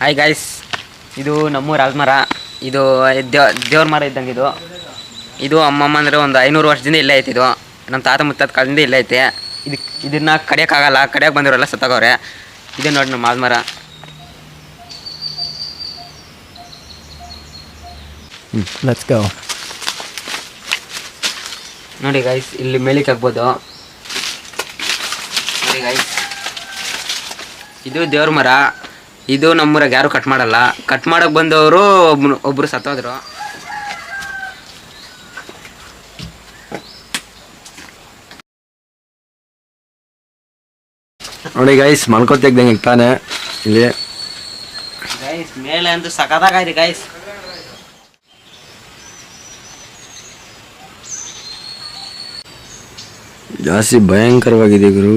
Hi guys ಇದು ನಮ್ಮ ಆಲ್ಮರ ಇದು ದೇವ್ ದೇವ್ರ ಮರ ಇದ್ದಂಗೆ ಇದು. ಇದು ಅಮ್ಮಮ್ಮ ಅಂದರೆ ಒಂದು ಐನೂರು ವರ್ಷದಿಂದ ಇಲ್ಲೇ ಐತೆ ಇದು. ನಮ್ಮ ತಾತ ಮುತ್ತಾತ ಕಾಲದಿಂದ ಇಲ್ಲೇ ಐತೆ. ಇದಕ್ಕೆ ಇದನ್ನ ಕಡಿಯೋಕ್ಕಾಗಲ್ಲ ಕಡಿಯೋಕೆ ಬಂದಿರೋಲ್ಲ ಸತ್ತಾಗವ್ರೆ. ಇದು ನೋಡಿ ನಮ್ಮ ಗೋ ನೋಡಿ ಗಾಯ್ಸ್ ಇಲ್ಲಿ ಮೇಲಿಕ್ಕೆ ಆಗ್ಬೋದು ನೋಡಿ ಗೈಸ್ ಇದು ದೇವ್ರ ಮರ. ಇದು ನಮ್ಮೂರಾಗ ಯಾರು ಕಟ್ ಮಾಡಲ್ಲ. ಕಟ್ ಮಾಡಕ್ ಬಂದವರು ಒಬ್ರು ಸತ್ತೋದ್ರು. ನೋಡಿ ಗೈಸ್ ಮಲ್ಕೋ ತೆಗ್ದಂಗೆ ತಾನೆ. ಇಲ್ಲಿ. ಗೈಸ್ ಮೇಲೆ ಅಂತೂ ಸಖತ್ತಾಗಿದೆ ಗೈಸ್ ಜಾಸ್ತಿ ಭಯಂಕರವಾಗಿದೆ ಗುರು.